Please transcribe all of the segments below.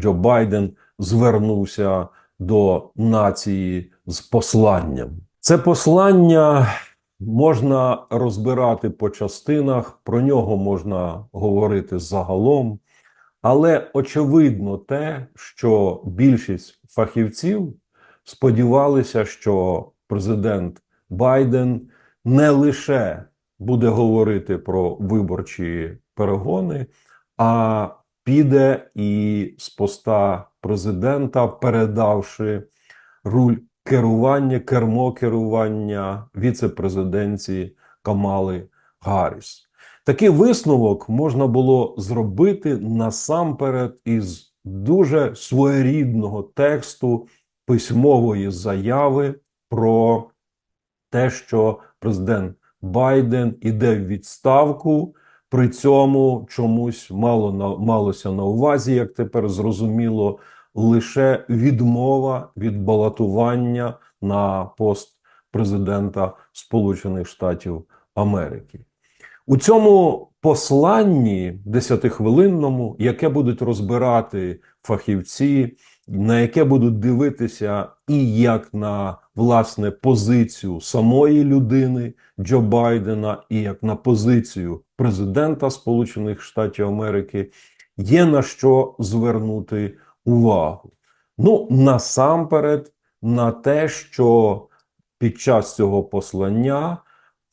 Джо Байден звернувся до нації з посланням. Це послання можна розбирати по частинах, про нього можна говорити загалом, але очевидно те, що більшість фахівців сподівалися, що президент Байден не лише буде говорити про виборчі перегони, а піде і з поста президента, передавши руль керування, кермо керування віце-президенції Камали Гарріс. Такий висновок можна було зробити насамперед із дуже своєрідного тексту письмової заяви про те, що президент Байден іде в відставку. При цьому чомусь мало на малося на увазі, як тепер зрозуміло, лише відмова від балотування на пост президента Сполучених Штатів Америки. У цьому посланні десятихвилинному, яке будуть розбирати фахівці, на яке будуть дивитися і як на власне позицію самої людини Джо Байдена, і як на позицію президента Сполучених Штатів Америки, є на що звернути увагу. Ну, насамперед, на те, що під час цього послання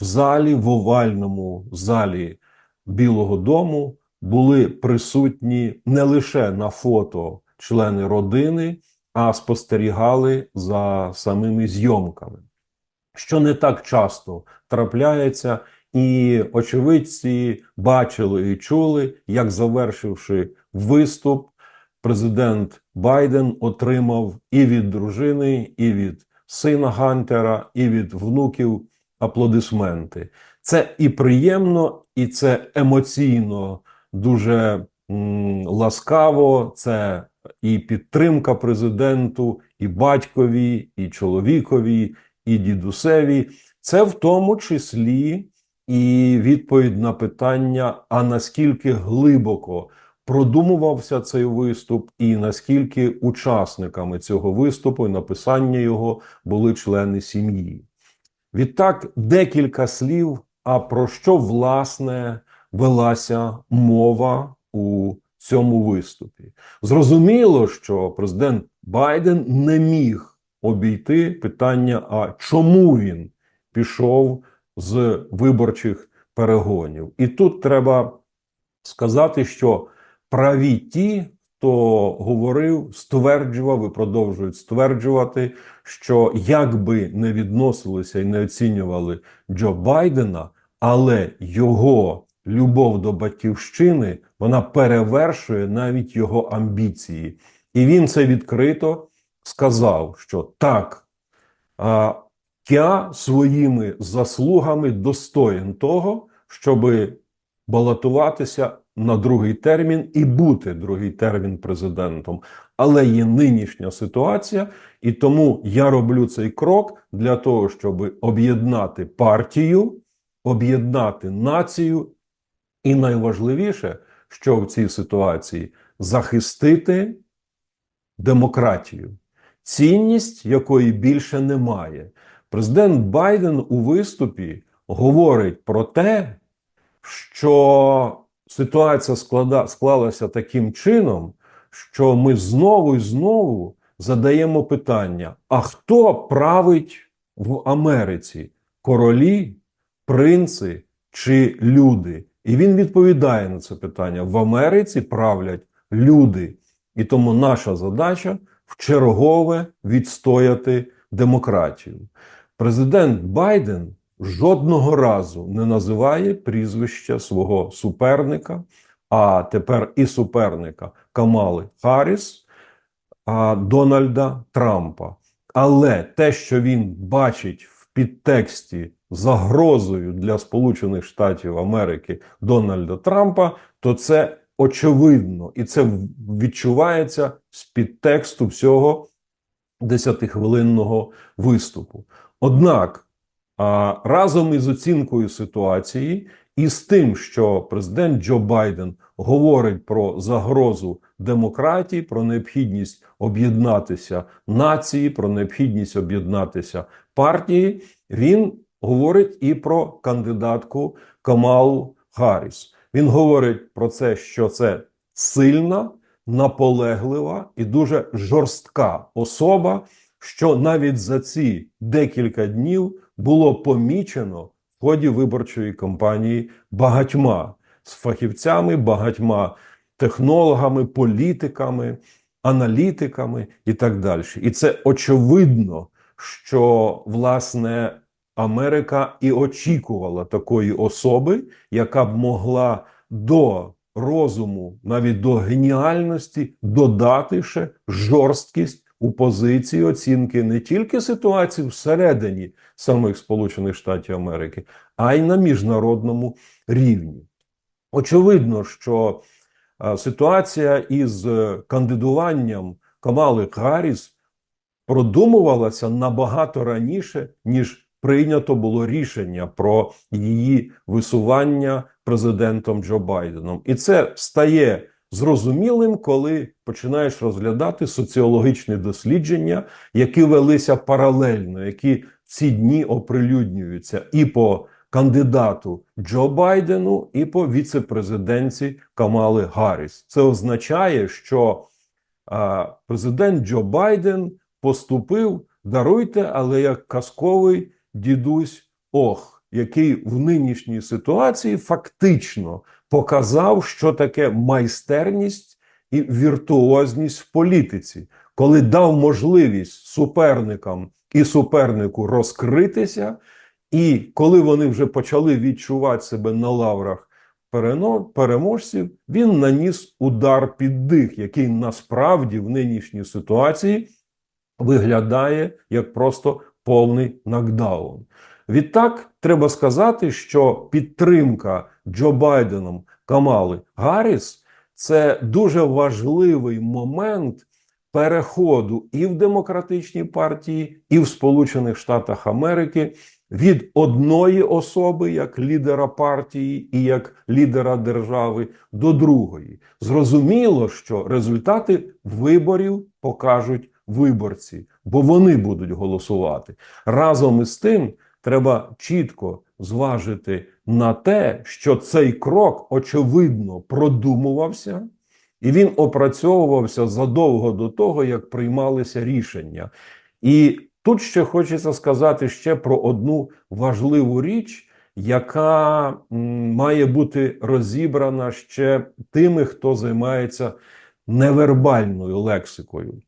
в залі, в овальному залі Білого Дому були присутні не лише на фото члени родини, а спостерігали за самими зйомками, що не так часто трапляється, і очевидці бачили і чули, як завершивши виступ, президент Байден отримав і від дружини, і від сина Гантера, і від внуків аплодисменти. Це і приємно, і це емоційно дуже м, ласкаво. Це і підтримка президенту, і батькові, і чоловікові, і дідусеві. Це в тому числі і відповідь на питання: а наскільки глибоко продумувався цей виступ, і наскільки учасниками цього виступу і написання його були члени сім'ї. Відтак, декілька слів. А про що власне велася мова у цьому виступі? Зрозуміло, що президент Байден не міг обійти питання: а чому він пішов з виборчих перегонів? І тут треба сказати, що праві ті, хто говорив, стверджував і продовжують стверджувати, що як би не відносилися і не оцінювали Джо Байдена, але його любов до батьківщини вона перевершує навіть його амбіції. І він це відкрито сказав, що так, а, я своїми заслугами достоїн того, щоби балотуватися на другий термін і бути другий термін президентом. Але є нинішня ситуація, і тому я роблю цей крок для того, щоб об'єднати партію, об'єднати націю, і найважливіше, що в цій ситуації захистити демократію, цінність якої більше немає. Президент Байден у виступі говорить про те, що ситуація склада, склалася таким чином, що ми знову і знову задаємо питання: а хто править в Америці? Королі, принци чи люди? І він відповідає на це питання: в Америці правлять люди, і тому наша задача в чергове відстояти демократію. Президент Байден жодного разу не називає прізвища свого суперника, а тепер і суперника Камали Харріс, а Дональда Трампа. Але те, що він бачить в підтексті загрозою для Сполучених Штатів Америки Дональда Трампа, то це очевидно, і це відчувається з підтексту всього десятихвилинного виступу. Однак разом із оцінкою ситуації і з тим, що президент Джо Байден говорить про загрозу демократії, про необхідність об'єднатися нації, про необхідність об'єднатися партії, він говорить і про кандидатку Камалу Харріс. Він говорить про це, що це сильна, наполеглива і дуже жорстка особа, що навіть за ці декілька днів було помічено в ході виборчої кампанії багатьма з фахівцями, багатьма технологами, політиками, аналітиками і так далі. І це очевидно, що власне Америка і очікувала такої особи, яка б могла до розуму, навіть до геніальності, додати ще жорсткість у позиції оцінки не тільки ситуації всередині самих Сполучених Штатів Америки, а й на міжнародному рівні. Очевидно, що е, ситуація із е, кандидуванням Камали Гарріс продумувалася набагато раніше, ніж прийнято було рішення про її висування президентом Джо Байденом. І це стає зрозумілим, коли починаєш розглядати соціологічні дослідження, які велися паралельно, які ці дні оприлюднюються і по кандидату Джо Байдену, і по віце-президенці Камали Гарріс. Це означає, що президент Джо Байден поступив, даруйте, але як казковий дідусь Ох, який в нинішній ситуації фактично показав, що таке майстерність і віртуозність в політиці, коли дав можливість суперникам і супернику розкритися, і коли вони вже почали відчувати себе на лаврах переможців, він наніс удар під дих, який насправді в нинішній ситуації виглядає як просто повний нокдаун. Відтак треба сказати, що підтримка Джо Байденом Камали Гарріс це дуже важливий момент переходу і в демократичній партії, і в Сполучених Штатах Америки від одної особи як лідера партії і як лідера держави до другої. Зрозуміло, що результати виборів покажуть виборці, бо вони будуть голосувати. Разом із тим треба чітко зважити на те, що цей крок очевидно продумувався, і він опрацьовувався задовго до того, як приймалися рішення. І тут ще хочеться сказати ще про одну важливу річ, яка має бути розібрана ще тими, хто займається невербальною лексикою.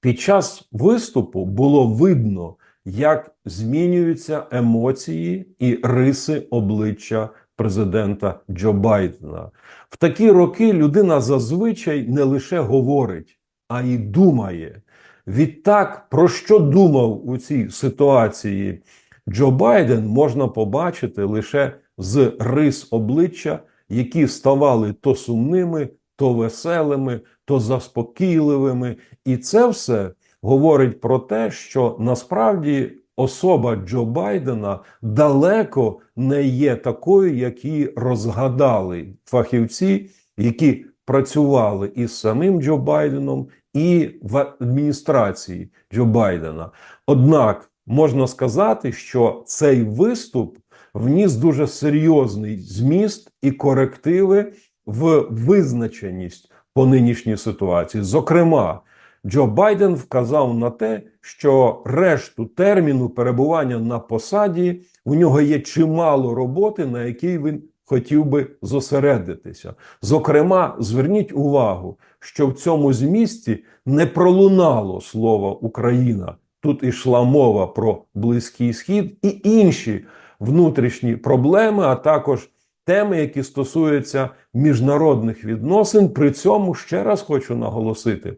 Під час виступу було видно, як змінюються емоції і риси обличчя президента Джо Байдена. В такі роки людина зазвичай не лише говорить, а й думає. Відтак, про що думав у цій ситуації Джо Байден, можна побачити лише з рис обличчя, які ставали то сумними, то веселими, то заспокійливими. І це все говорить про те, що насправді особа Джо Байдена далеко не є такою, як її розгадали фахівці, які працювали із самим Джо Байденом і в адміністрації Джо Байдена. Однак можна сказати, що цей виступ вніс дуже серйозний зміст і корективи в визначеність по нинішній ситуації. Зокрема, Джо Байден вказав на те, що решту терміну перебування на посаді у нього є чимало роботи, на якій він хотів би зосередитися. Зокрема, зверніть увагу, що в цьому змісті не пролунало слово Україна. Тут ішла мова про Близький Схід і інші внутрішні проблеми, а також теми, які стосуються міжнародних відносин. При цьому ще раз хочу наголосити,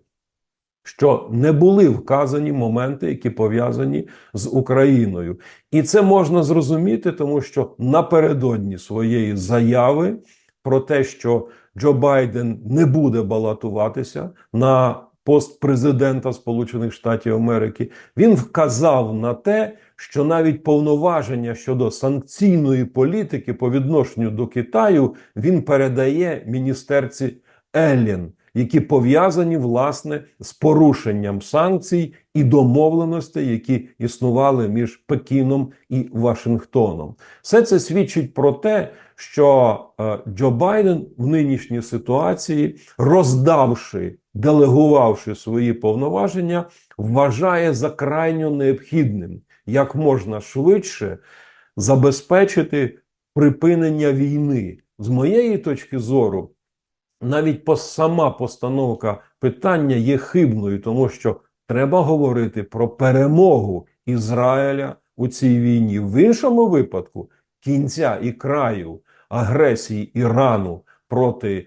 що не були вказані моменти, які пов'язані з Україною. І це можна зрозуміти, тому що напередодні своєї заяви про те, що Джо Байден не буде балотуватися на пост президента Сполучених Штатів Америки, він вказав на те, що навіть повноваження щодо санкційної політики по відношенню до Китаю він передає міністерці Еллін, які пов'язані власне з порушенням санкцій і домовленостей, які існували між Пекіном і Вашингтоном. Все це свідчить про те, що е, Джо Байден в нинішній ситуації, роздавши, делегувавши свої повноваження, вважає за крайньо необхідним як можна швидше забезпечити припинення війни. З моєї точки зору, навіть сама постановка питання є хибною, тому що треба говорити про перемогу Ізраїля у цій війні. В іншому випадку кінця і краю агресії Ірану проти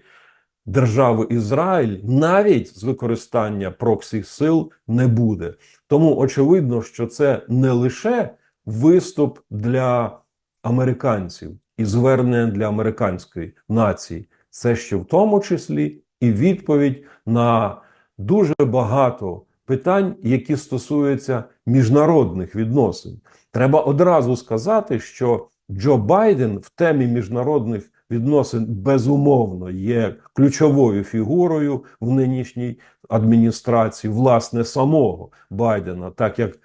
держави Ізраїль навіть з використання проксі сил не буде. Тому очевидно, що це не лише виступ для американців і звернення для американської нації, це ще в тому числі і відповідь на дуже багато питань, які стосуються міжнародних відносин. Треба одразу сказати, що Джо Байден в темі міжнародних відносин безумовно є ключовою фігурою в нинішній адміністрації, власне, самого Байдена, так як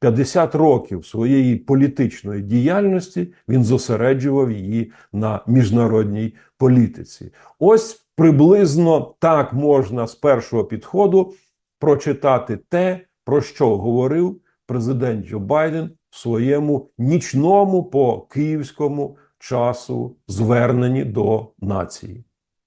50 років своєї політичної діяльності він зосереджував її на міжнародній політиці. Ось приблизно так можна з першого підходу прочитати те, про що говорив президент Джо Байден в своєму нічному по київському часу звернені до нації.